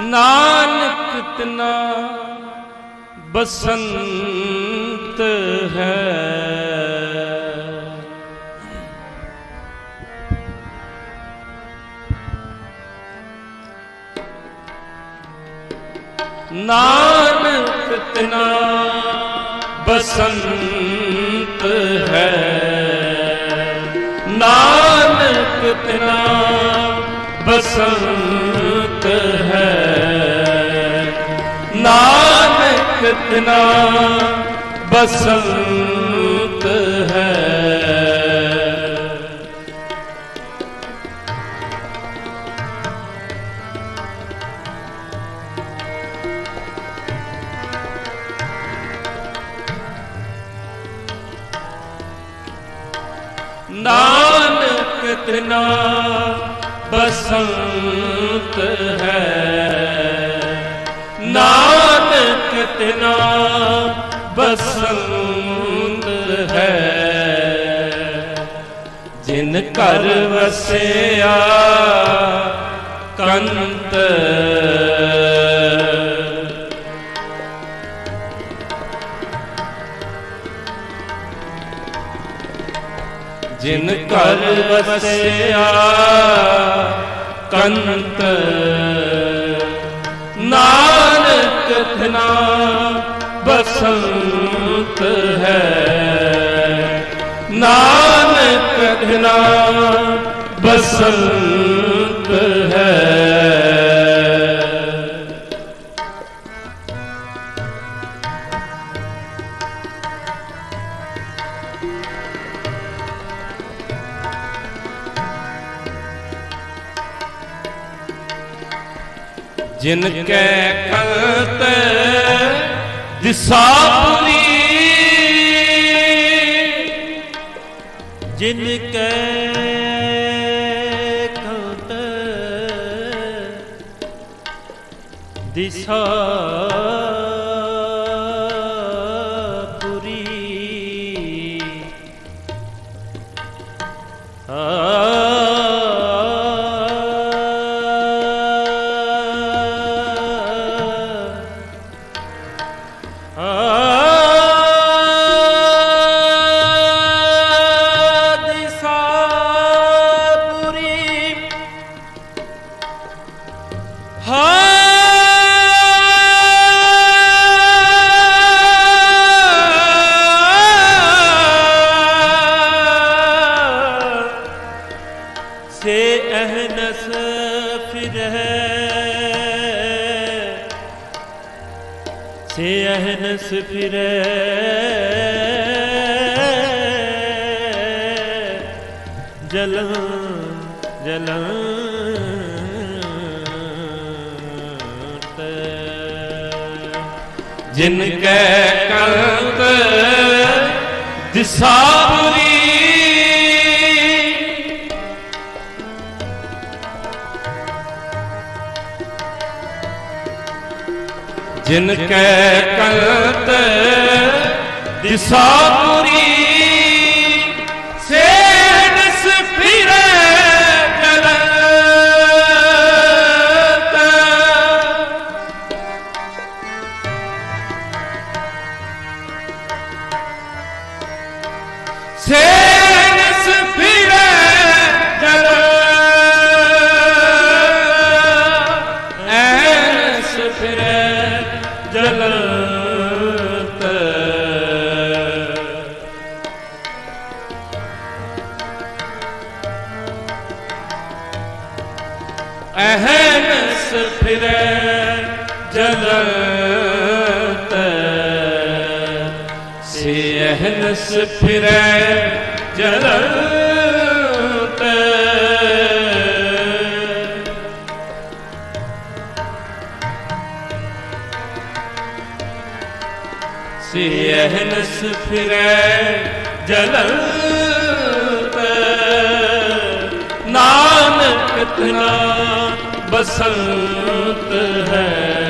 ਨਾਨਕ ਤਿਨਾ ਬਸੰਤ ਹੈ। ਨਾਨਕ ਤਿਨਾ ਬਸੰਤ ਹੈ। ਨਾਨਕ ਤਿਨਾ ਬਸੰਤ ਹੈ। ਨਾਨਕ ਬਸੰਤ ਹੈ। ਨਾਨਕ ਤਿਨਾ ਬਸੰਤ ਹੈ। ਬਸੰਤ ਹੈ। ਜਿਨ ਘਰ ਵਸਿਆ ਕੰਤ। ਜਿਨ ਘਰ ਵਸਿਆ ਕੰਤ। ਨਾਨਕ ਤਨਾ ਬਸੰਤ ਹੈ। ਨਾਨਕ ਕਹਿਣਾ ਬਸੰਤ ਦਿਸਾਪੁਰੀ ਜਿਨ ਕੈ ਕੰਤ ਦਿਸ਼ਾ ਜਿਨ ਕੈ ਕਲਤ ਦਿਸਾਪੁਰੀ ਜਲਤ ਸੇ ਅਹਨਸ ਫਿਰੈ ਜਲਤ। ਸੇ ਅਹਨਸ ਫਿਰੈ ਜਲਤ। ਨਾਨਕ ਤਨਾ ਬਸੰਤ ਹੈ।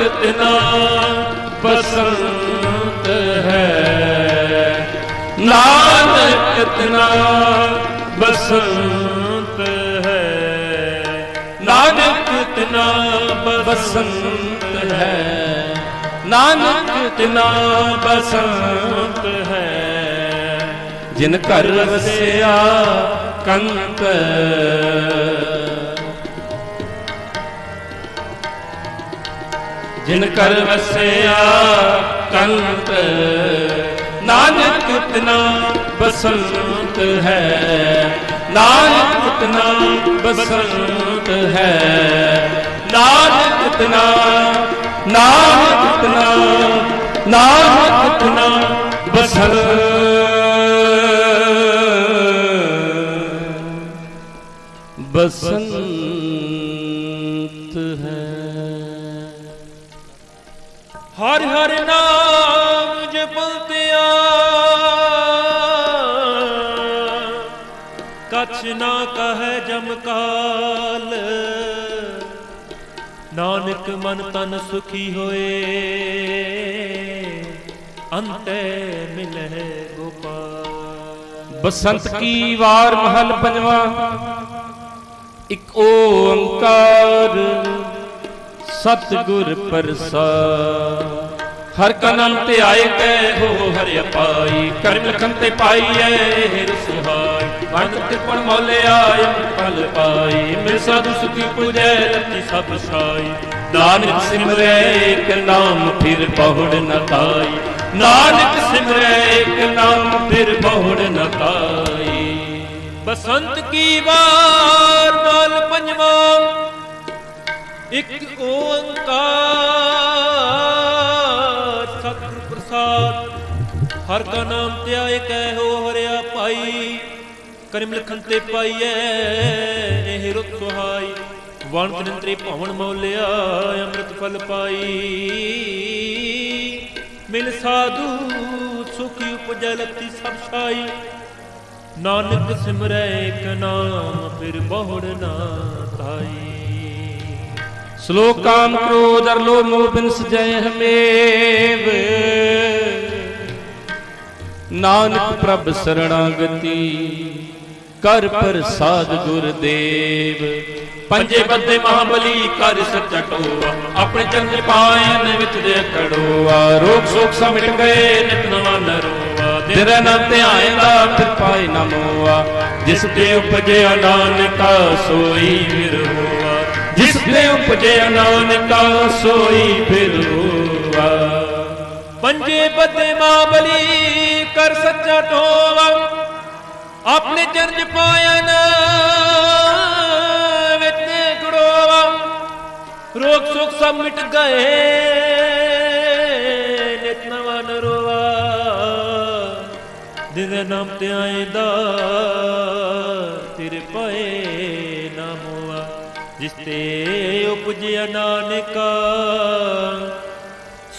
ਨਾਨਕ ਤਨਾ ਬਸੰਤ ਹੈ ਨਾਨਕ ਤਨਾ ਬਸੰਤ ਹੈ ਨਾਨਕ ਤਿਨਾ ਬਸੰਤ ਹੈ ਨਾਨਕ ਤਿਨਾ ਬਸੰਤ ਹੈ ਜਿਨ ਘਰ ਵਸਿਆ ਕੰਤ ਜਿਨ ਘਰ ਵਸਿਆ ਕੰਤ, ਨਾਨਕ ਤਿਨਾ ਬਸੰਤ ਹੈ, ਨਾਨਕ ਤਿਨਾ ਬਸੰਤ ਹੈ, ਨਾਨਕ ਤਿਨਾ ਨਾਨਕ ਤਿਨਾ ਨਾਨਕ ਤਿਨਾ ਬਸੰਤ। ਬਸੰਤ ਹਰ ਹਰ ਨਾਮ ਜਪਤਿਆ ਕਛ ਨਾ ਕਹੈ ਜਮਕਾਲ ਨਾਨਕ ਮਨ ਤਨ ਸੁਖੀ ਹੋਏ। ਅੰਤੇ ਮਿਲਹਿ ਗੋਪਾਲ। ਬਸੰਤ ਕੀ ਵਾਰ ਮਹਲ ਪੰਜਵਾ? ਇੱਕ ਓੰਕਾਰ। ਸਤਿਗੁਰ ਪ੍ਰਸਾਦ। ਹਰ ਕਾ ਨਾਮ ਤੇ ਆਏ ਕੈ ਹੋ ਹਰਿ ਪਾਈ ਕਰਮ ਲਖਨ ਤੇ ਪਾਈਐ ਹਰਿ ਸੁਹਾਈ। ਵੰਦ ਤਿਰਪਣ ਮੋਲੇ ਆਇ ਫਲ ਪਾਈ, ਮਿਲ ਸਾਧੂ ਸੁਖੀ ਪੁਜੈ ਰਤੀ ਸਭ ਸਾਈ। ਨਾਨਕ ਸਿਮਰੈ ਏਕ ਨਾਮ, ਫਿਰ ਬਹੁੜ ਨ ਕਾਈ ਨਾਨਕ ਸਿਮਰੈ ਏਕ ਨਾਮ, ਫਿਰ ਬਹੁੜ ਨ ਕਾਈ ਬਸੰਤ ਕੀ ਵਾਰ ਮਾਲ ਪੰਜਵਾ, ਇੱਕ ਓੰਕਾਰ ਸਤਿਗੁਰ ਹਰ ਕਾ ਨਾਮ ਧਿਆਏ, ਕਹਿ ਹੋ ਹਰਿਆ ਪਾਈ ਕਰਮ ਲਖਨ ਤੇ ਪਾਈਐ, ਇਹ ਰੁਤ ਸੁਹਾਈ। ਵਣ ਤ੍ਰਿੰਤਰੀ ਭਵਨ ਮੌਲਿਆ, ਅੰਮ੍ਰਿਤ ਫਲ ਪਾਈ। ਮਿਲ ਸਾਧੂ, ਸੁਖੀ ਉਪਜੈ ਲਤੀ ਸਭ ਸਾਈ ਨਾਨਕ ਸਿਮਰੈ, ਇੱਕ ਨਾਮ ਫਿਰ ਬਹੁੜ ਨਾ ਤਾਈ ਸ਼ਲੋਕ ਕਾਮ ਕ੍ਰੋਧ ਅਰ ਲੋਭ ਮੋਹ ਬਿਨ ਸਜੈ ਹਮੇਵ। ਨਾਨਕ ਪ੍ਰਭ ਸਰਣਾਗਤੀ, ਕਰ ਪ੍ਰਸਾਦ ਗੁਰਦੇਵ ਪੰਜੇ ਬੱਦੇ ਮਹਾਬਲੀ, ਕਰ ਸੱਚਾ ਟੋਆ। ਆਪਣੇ ਚੰਨ ਪਾਇਨ ਵਿੱਚ ਦੇ ਕੜੋਆ ਰੋਗ ਸੋਖ ਸਭ ਮਿਟ ਗਏ, ਨਿਤ ਨਵਾਂ ਨਰੋਆ। ਤੇਰੇ ਨਾਮ ਧਿਆਏ ਦਾ, ਫਿਰ ਪਾਏ ਨਾ ਮੋਆ। ਜਿਸ ਤੇ ਉਪਜਿਆ ਨਾਨਕਾ, ਸੋਈ ਫਿਰ ਹੋਆ ਜਿਸ ਤੇ ਉਪਜਿਆ ਨਾਨਕਾ, ਸੋਈ ਫਿਰ ਹੋਆ ਪੰਜੇ ਬੱਦੇ ਮਾਬਲੀ ਕਰ ਸੱਚਾ ਟੋਵਾ। ਆਪਣੇ ਚਰਜ ਪਾਇਨ ਵਿੱਚ ਗੜੋਵਾ ਰੋਗ ਸੁਖ ਸਭ ਮਿਟ ਗਏ, ਨਿਤ ਨਵਾਂ ਨਰੋਵਾ। ਦਿਨ ਨਾਮ ਤੇ ਆਏਦਾ ਤੇਰੇ ਪਏ ਨਾਮੋਆ ਜਿਸ ਤੇ ਉਪਜਿਆ ਨਾਨਕਾ,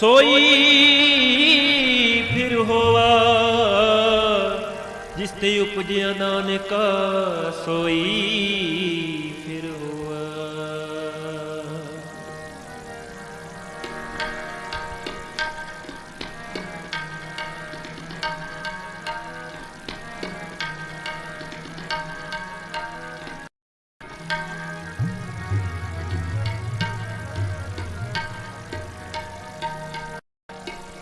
ਸੋਈ ਤੇ ਉਪਜਿਆ ਨਾਨਕਾ ਸੋਈ ਫਿਰ ਹੋਵਾ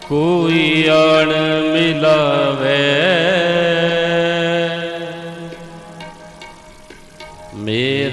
ਕੋਈ ਆਣ ਮਿਲਾਵੇ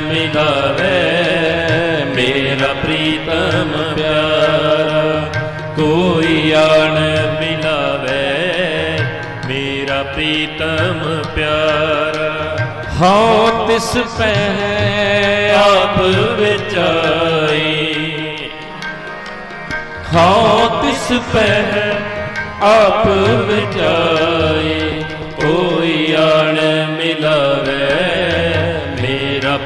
ਮਿਲਾਵੇ ਮੇਰਾ ਪ੍ਰੀਤਮ ਪਿਆਰਾ। ਕੋਈ ਆਣ ਮਿਲਾਵੇ, ਮੇਰਾ ਪ੍ਰੀਤਮ ਪਿਆਰਾ। ਹਉ ਤਿਸ ਪਹਿ ਆਪ ਵਿਚਾਈ। ਹਉ ਤਿਸ ਪੈ ਆਪ ਵਿਚਾਈ। ਕੋਈ ਆਣ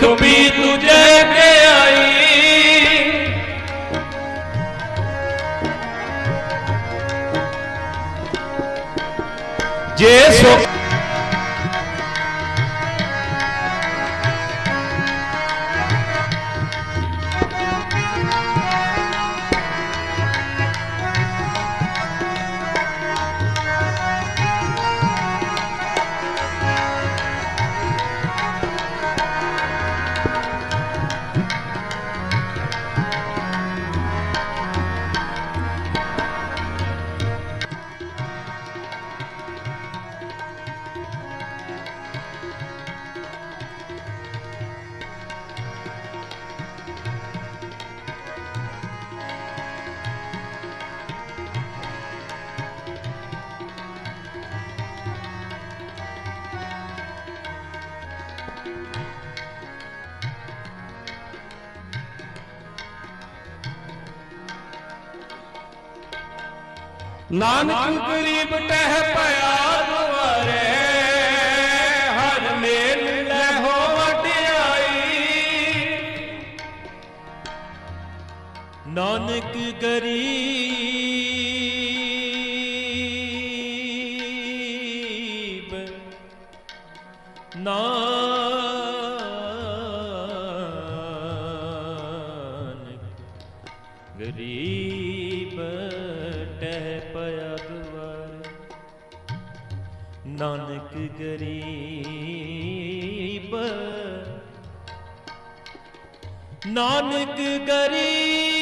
ਦੁੱਖ ਵੀ ਤੁਝੇ ਕੇ ਆਈ। ਜੇ ਸੁਖ ਨਾਨਕ ਗਰੀਬ ਟਹਿ ਪਿਆ ਦੁਆਰੇ ਹਰ ਮੇਲ ਲੈ ਹੋ ਵਡਿਆਈ। ਨਾਨਕ ਗਰੀਬ ਨਾਨਕ ਗਰੀਬ। ਨਾਨਕ ਗਰੀਬ।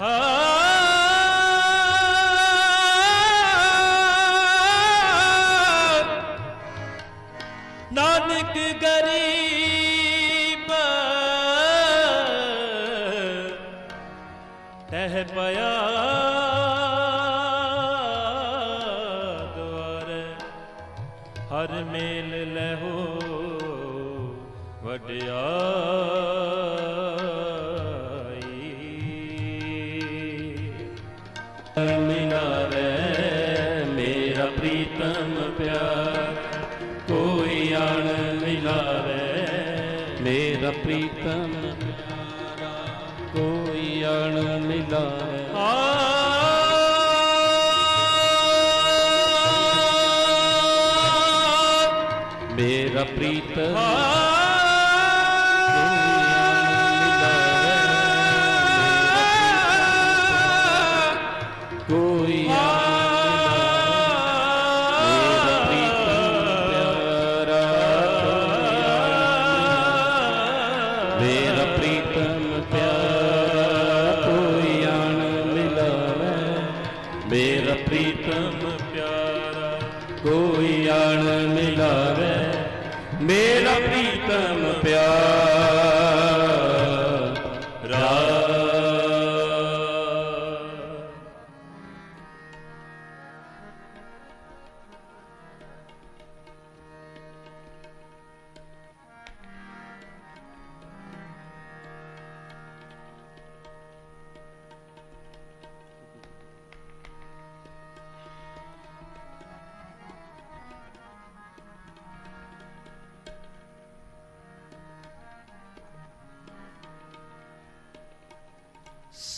ਹਾਂ ਤਹਿ ਪਿਆ। ਦੁਆਰੇ ਹਰ ਮੇਲ ਲਹੋ ਵਡਿਆਈ। ਮਿਲਾਵੇ ਮੇਰਾ ਪ੍ਰੀਤਮ ਪਿਆਰ ਕੋਈ ਆਣ ਮਿਲਾਵੇ ਮੇਰਾ ਪ੍ਰੀਤਮ ਕੋਈ ਆਣ ਮਿਲਾਵੇ ਮੇਰਾ ਪ੍ਰੀਤਮ ਕੋਈ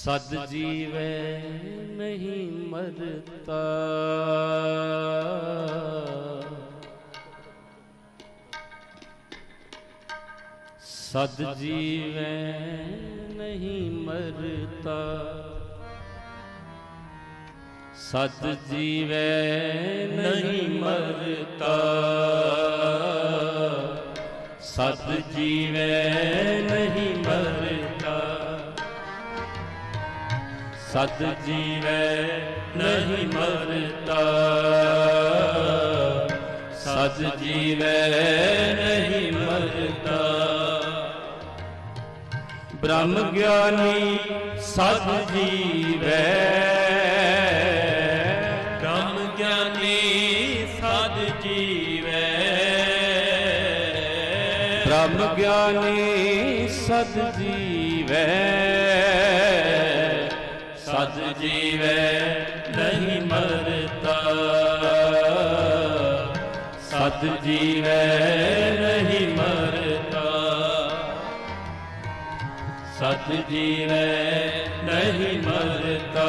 ਸਦ ਜੀਵੈ ਨਹੀਂ ਮਰਤਾ। ਸਦ ਜੀਵੈ ਨਹੀਂ ਮਰਤਾ। ਸਤ ਜੀਵੈ ਨਹੀਂ ਮਰਤਾ। ਸਤ ਜੀਵੈ ਨਹੀਂ ਮਰਤਾ। ਸਤ ਜੀਵੈ ਨਹੀਂ ਮਰਤਾ। ਸਤ ਜੀਵੈ ਨਹੀਂ ਮਰਤਾ। ਬ੍ਰਹਮ ਗਿਆਨੀ ਸਤ ਜੀਵੈ। ਬ੍ਰਹਮ ਗਿਆਨੀ ਸਦ ਜੀਵੈ। ਬ੍ਰਹਮ ਗਿਆਨੀ ਸਦ ਜੀਵੈ। ਸਦ ਜੀਵੈ ਨਹੀਂ ਮਰਤਾ। ਸਦ ਜੀਵੈ ਨਹੀਂ ਮਰਤਾ। ਸਤ ਜੀਵੈ ਨਹੀਂ ਮਰਤਾ।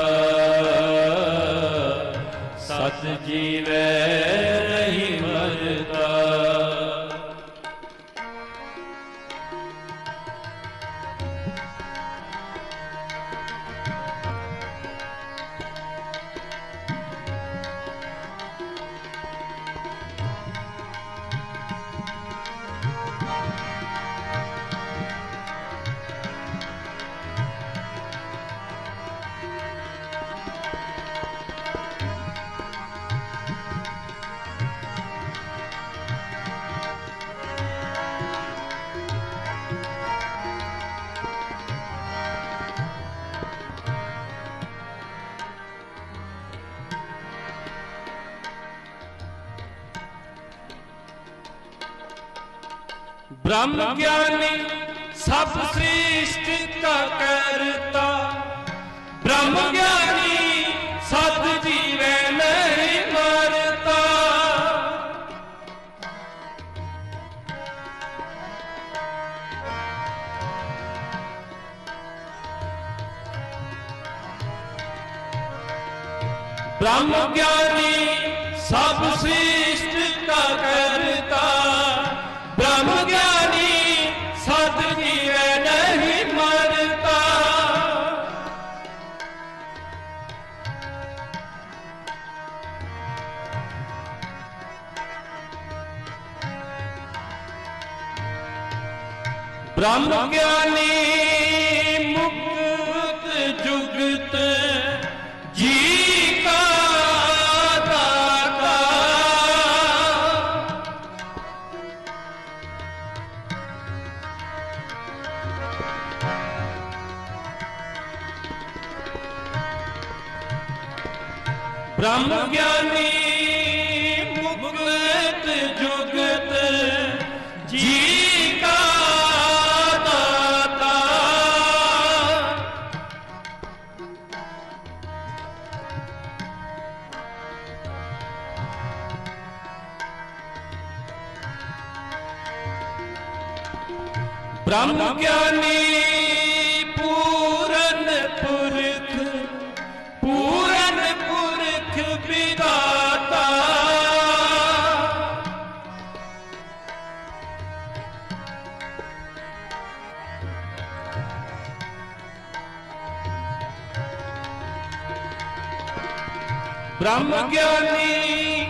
ਸਤ ਜੀਵੈ ਬ੍ਰਹਮ ਗਿਆਨੀ ਸਭ ਸ੍ਰਿਸ਼ਟ ਕਾ ਕਰਤਾ। ਬ੍ਰਹਮ ਗਿਆਨੀ ਸਤ ਜੀਵੈ ਨਹੀਂ ਮਰਤਾ। ਬ੍ਰਹਮ ਗਿਆਨੀ ਸਭ ਸ੍ਰਿਸ਼ਟ ब्रह्म ज्ञानी ਬ੍ਰਹਮ ਗਿਆਨੀ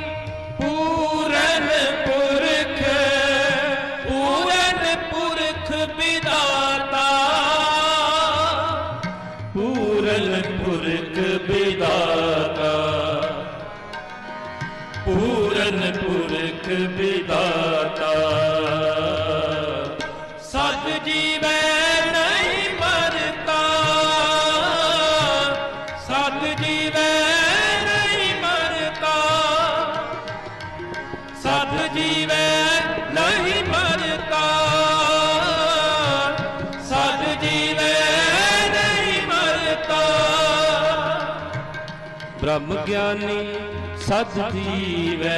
ਬ੍ਰਹਮ ਗਿਆਨੀ ਸਦ ਜੀਵੈ।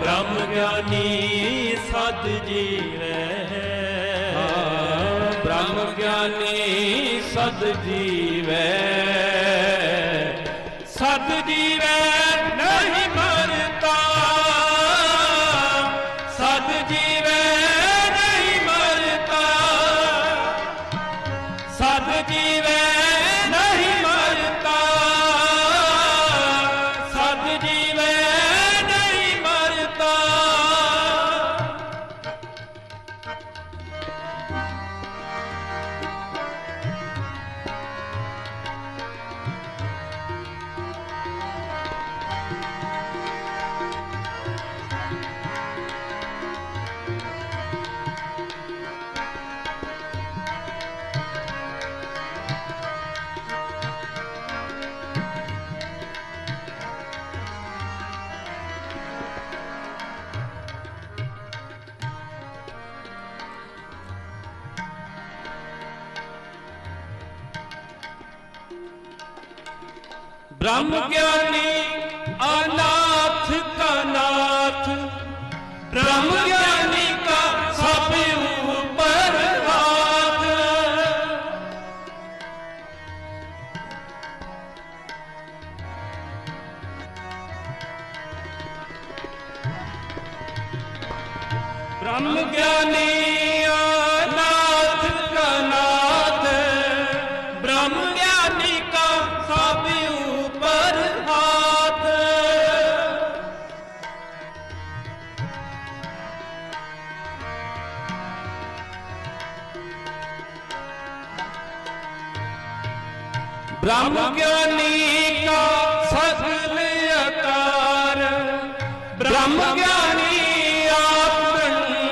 ਬ੍ਰਹਮ ਗਿਆਨੀ ਸਦ ਜੀਵੈ। ਬ੍ਰਹਮ ਗਿਆਨੀ ਸਦ ਜੀਵੈ। ਸਦ ਜੀਵੈ ਨਹੀਂ। ब्रह्म ज्ञानी अनाथ का नाथ ब्रह्म ਬ੍ਰਹਮ ਗਿਆਨੀ ਕਾ ਸਫਲ ਅਕਾਰ। ਬ੍ਰਹਮ ਗਿਆਨੀ ਆਪਣਕਾਰ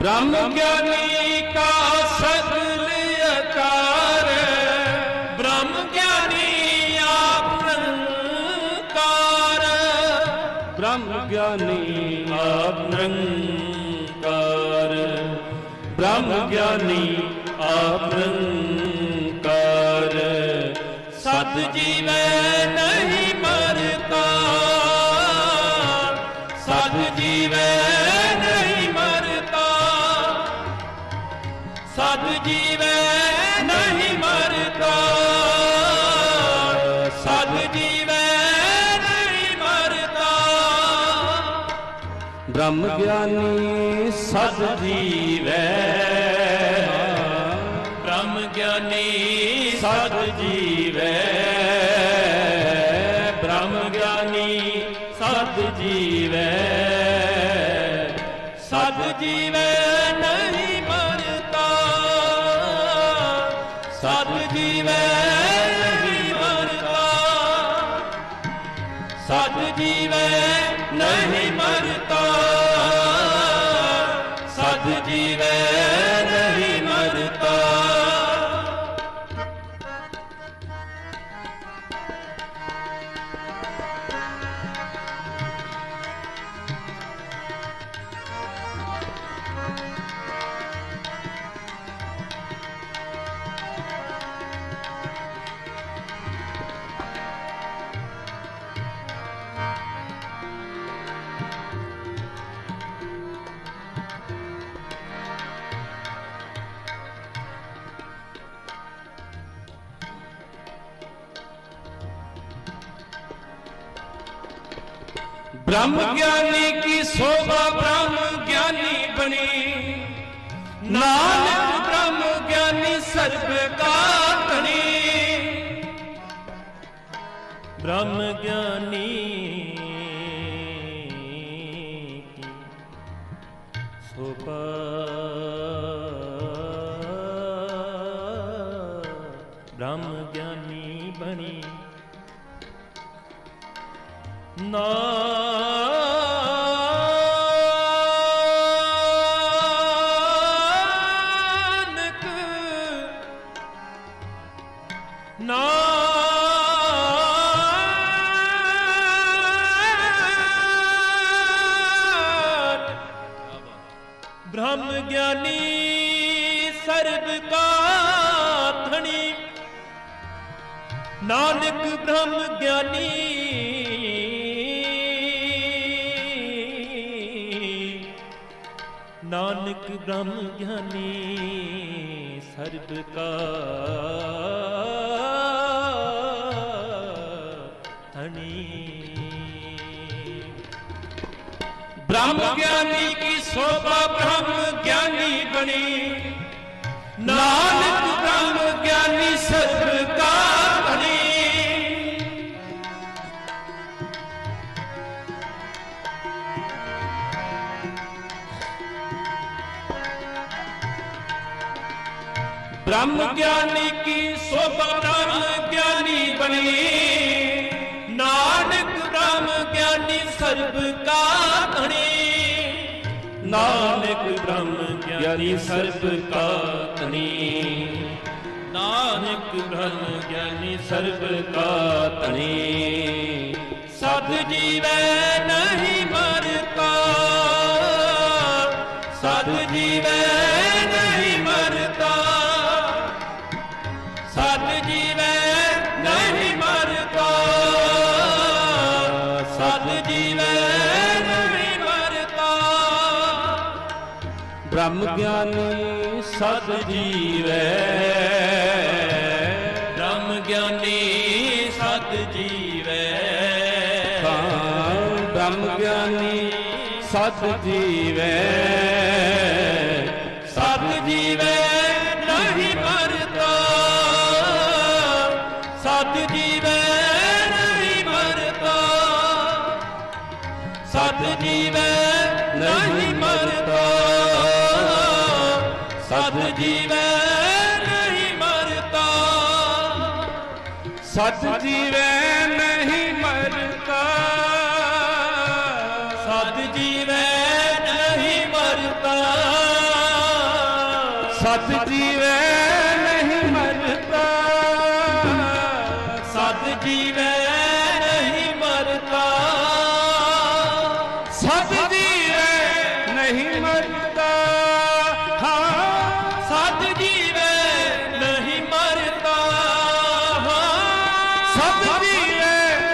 ਬ੍ਰਹਮ ਗਿਆਨੀ ਕਾ ਸਫਲ ਗਿਆਨੀ ਆਪ ਨਿਰੰਕਾਰ ਬ੍ਰਹਮ ਗਿਆਨੀ ਆਪ ਨਿਰੰਕਾਰ ਸਤ ਜੀਵੈ ਨਹੀਂ ਬ੍ਰਹਮ ਗਿਆਨੀ ਸਭ ਜੀਵੈ। ਬ੍ਰਹਮ ਗਿਆਨੀ ਸਭ ਜੀਵੈ। ਬ੍ਰਹਮ ਗਿਆਨੀ ਸਭ ਜੀਵੈ। ਸਭ ਜੀਵੈ ਨਹੀਂ ਮਰਤਾ ਸਭ ਜੀਵੈ ਸਤ ਜੀਵੈ ਨਹੀਂ ਮਰਤਾ। ਸਤ ਜੀਵੈ ਨਹੀਂ ਮਰਤਾ। ब्रह्म ज्ञानी की शोभा ब्रह्म ज्ञानी बनी नानक ब्रह्म ज्ञानी सर्व का धनी ब्रह्म ज्ञानी ਕਾਥਣੀ ਨਾਨਕ ਬ੍ਰਹਮ ਗਿਆਨੀ। ਨਾਨਕ ਬ੍ਰਹਮ ਗਿਆਨੀ, ਸਰਬ ਕਾ। ਧਣੀ। ਬ੍ਰਹਮ ਗਿਆਨੀ ਕੀ ਸੋਭਾ ਬ੍ਰਹਮ ਗਿਆਨੀ ਬਣੀ। ਨਾਨਕ ਬ੍ਰਹਮ ਗਿਆਨੀ ਸਰਬ ਕਾ ਧਣੀ ਬ੍ਰਹਮ ਗਿਆਨੀ ਕੀ ਸੋਭਾ ਬ੍ਰਹਮ ਗਿਆਨੀ ਬਣੀ। ਨਾਨਕ ਬ੍ਰਹਮ ਗਿਆਨੀ ਸਰਬ ਕਾ ਨਾਨਕ ਬ੍ਰਹਮ ਗਿਆਨੀ ਸਰਬ ਕਾ ਧਣੀ ਨਾਨਕ ਬ੍ਰਹਮ ਗਿਆਨੀ ਸਰਬ ਕਾ ਧਣੀ ਸਤ ਜੀਵੈ ਨਹੀਂ ਮਰਤਾ। ਸਤ ਜੀਵੈ ਬ੍ਰਹਮ ਗਿਆਨੀ ਸਤ ਜੀਵੈ। ਬ੍ਰਹਮ ਗਿਆਨੀ ਸਤ ਜੀਵੈ। ਹਾਂ ਬ੍ਰਹਮ ਗਿਆਨੀ ਸਤ ਜੀਵੈ। ਸਤ ਜੀਵੈ ਨਹੀਂ ਮਰਦਾ। ਸਤ ਜੀਵੈ ਨਹੀਂ ਮਰਦਾ। ਸਤ ਜੀਵੈ ਸਤ ਜੀਵੈ ਨਹੀਂ ਮਰਦਾ ਸਤ ਜੀਵੈ ਨਹੀਂ ਮਰਦਾ